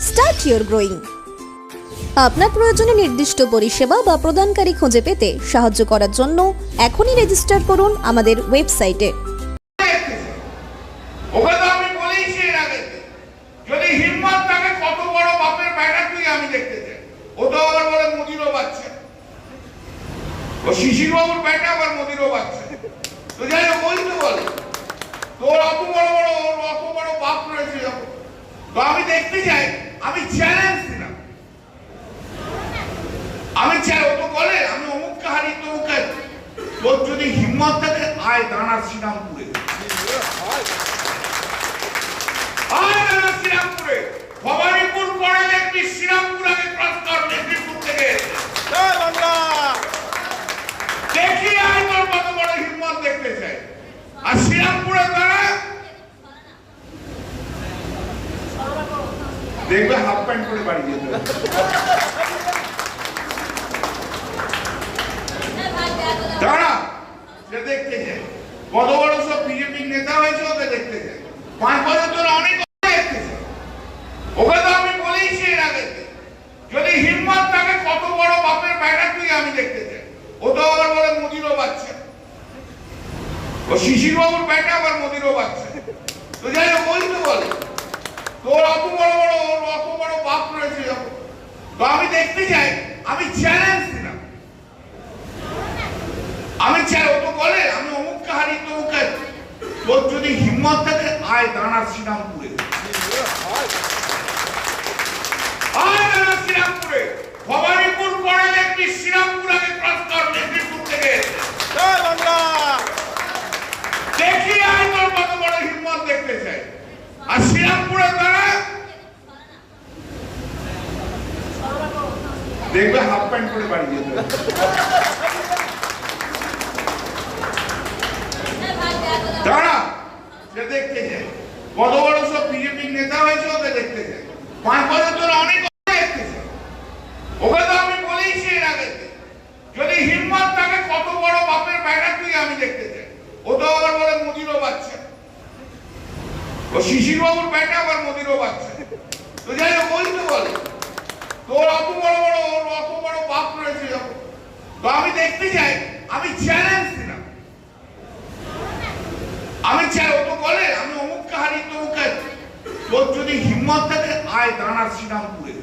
start your growing আপনার প্রয়োজনে নির্দিষ্ট পরিষেবা বা প্রদানকারী খুঁজে পেতে সাহায্য করার জন্য এখনই রেজিস্টার করুন আমাদের ওয়েবসাইটে বাপের ব্যাটা আবার মোদিরও বাচ্চা। তো যাই হোক তো বলে। তোর অত বড় বড় বাপ রয়েছে যখন তো আমি দেখতে চাই আমি চ্যালেঞ্জ দিলাম আমি চাই ও তো বলে আমি অমুককে হারি তমুককে তোর যদি হিম্মত থাকে আয় দাঁড়া শ্রীরামপুরে। আয় দাঁড়া শ্রীরামপুরে। ভবানীপুর পরে দেখবি শ্রীরামপুর আগে ক্রস কর মেদিনীপুর থেকে। দেখি আয় তোর কত বড় হিম্মত দেখতে চাই। আর শ্রীরামপুরে দাঁড়া। দেখবে হাফ প্যান্ট পরে বাড়ি যেতে হবে। দাঁড়া সে দেখতে কত বড় সব বিজেপির নেতা হয়েছে ওকে দেখতে পাঁচ বছর ধরে অনেক ওকে তো আমি বলেইছি এর আগে। যদি হিম্মত থাকে, কত বড় বাপের ব্যাটা তুই আমি দেখতে ও তো আবার বলে মোদিরও বাচ্চা। ও শিশির বাবুর ব্যাটা আবার মোদিরও বাচ্চা। তো যাই হোক, ওই তো বলে। তোর অত বড় বড়, ওর অত বড় বাপ রয়েছে যখন। তো আমি দেখতে চাই আমি চ্যালেঞ্জ দিলাম আমি চাই ও তো বলে আমি হারি তমুককে তোর যদি হিম্মত থাকে আয় দাঁড়া শ্রীরামপুরে। আয় দাঁড়া শ্রীরামপুরে। ভবানীপুর পরে দেখবি শ্রীরামপুর আগে ক্রস কর মেদিনীপুর থেকে। দেখি আয় তোর কত বড় হিম্মত দেখতে চাই। আর শ্রীরামপুরে দাঁড়া। দেখবে হাফ প্যান্ট পরে বাড়ি যেতে হবে। দাঁড়া সে দেখতে চাই কত বড় সব বিজেপির নেতা হয়েছে ওকে দেখতে পাঁচ বছর ধরে অনেক বড় ও তো তো যাই হোক, ওই বলে। তোর অত বড় বড়, ওর অত বড় বাপ রয়েছে তো আমি দেখতে চাই, আমি চ্যালেঞ্জ দিলাম আমি চাই ও তো বলে আমি অমুককে হারি তমুককে তোর যদি হিম্মত থাকে আয় দাঁড়া শ্রীরামপুরে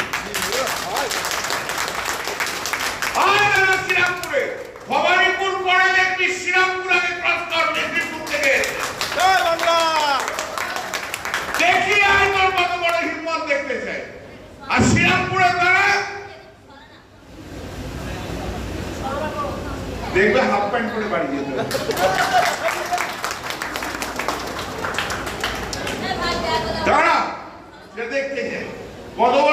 আয় শ্রীরামপুরে ভবানীপুর পরে দেখবি শ্রীরামপুর আগে ক্রস কর মেদিনীপুর থেকে। দেখি আয় তোর কত বড় হিম্মত দেখতে চাই। আর শ্রীরামপুরে দাঁড়া। দেখবে হাফ প্যান্ট করে বাড়ি যেতে 戻